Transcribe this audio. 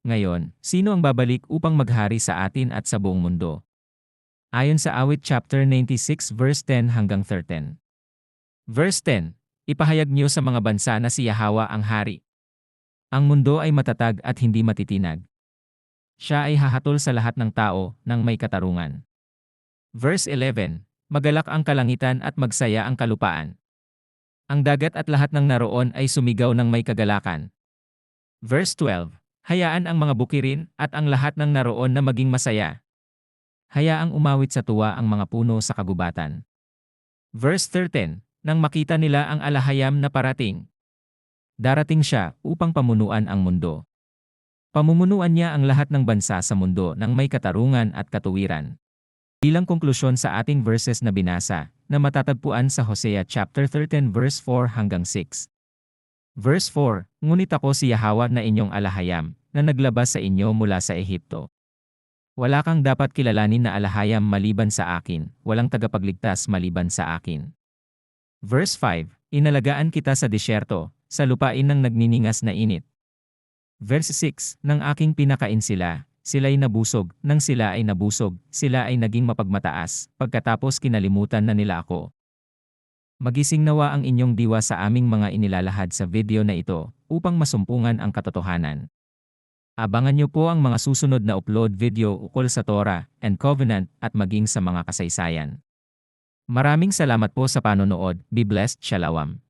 Ngayon, sino ang babalik upang maghari sa atin at sa buong mundo? Ayon sa awit chapter 96 verse 10 hanggang 13. Verse 10, Ipahayag niyo sa mga bansa na si Yahawa ang hari. Ang mundo ay matatag at hindi matitinag. Siya ay hahatol sa lahat ng tao ng may katarungan. Verse 11, Magalak ang kalangitan at magsaya ang kalupaan. Ang dagat at lahat ng naroon ay sumigaw ng may kagalakan. Verse 12, Hayaan ang mga bukirin at ang lahat ng naroon na maging masaya. Hayaang umawit sa tuwa ang mga puno sa kagubatan. Verse 13, Nang makita nila ang alahayam na parating. Darating siya upang pamunuan ang mundo. Pamumunuan niya ang lahat ng bansa sa mundo ng may katarungan at katuwiran. Bilang konklusyon sa ating verses na binasa, na matatagpuan sa Hosea chapter 13 verse 4 hanggang 6. Verse 4, Ngunit ako si Yahawa na inyong alahayam, na naglabas sa inyo mula sa Ehipto. Wala kang dapat kilalanin na alahayam maliban sa akin, walang tagapagligtas maliban sa akin. Verse 5, Inalagaan kita sa disyerto, sa lupain ng nagniningas na init. Verse 6, Nang aking pinakain sila, sila'y nabusog, nang sila ay nabusog, sila ay naging mapagmataas, pagkatapos kinalimutan na nila ako. Magising nawa ang inyong diwa sa aming mga inilalahad sa video na ito, upang masumpungan ang katotohanan. Abangan niyo po ang mga susunod na upload video ukol sa Torah and Covenant at maging sa mga kasaysayan. Maraming salamat po sa panonood. Be blessed. Shalom.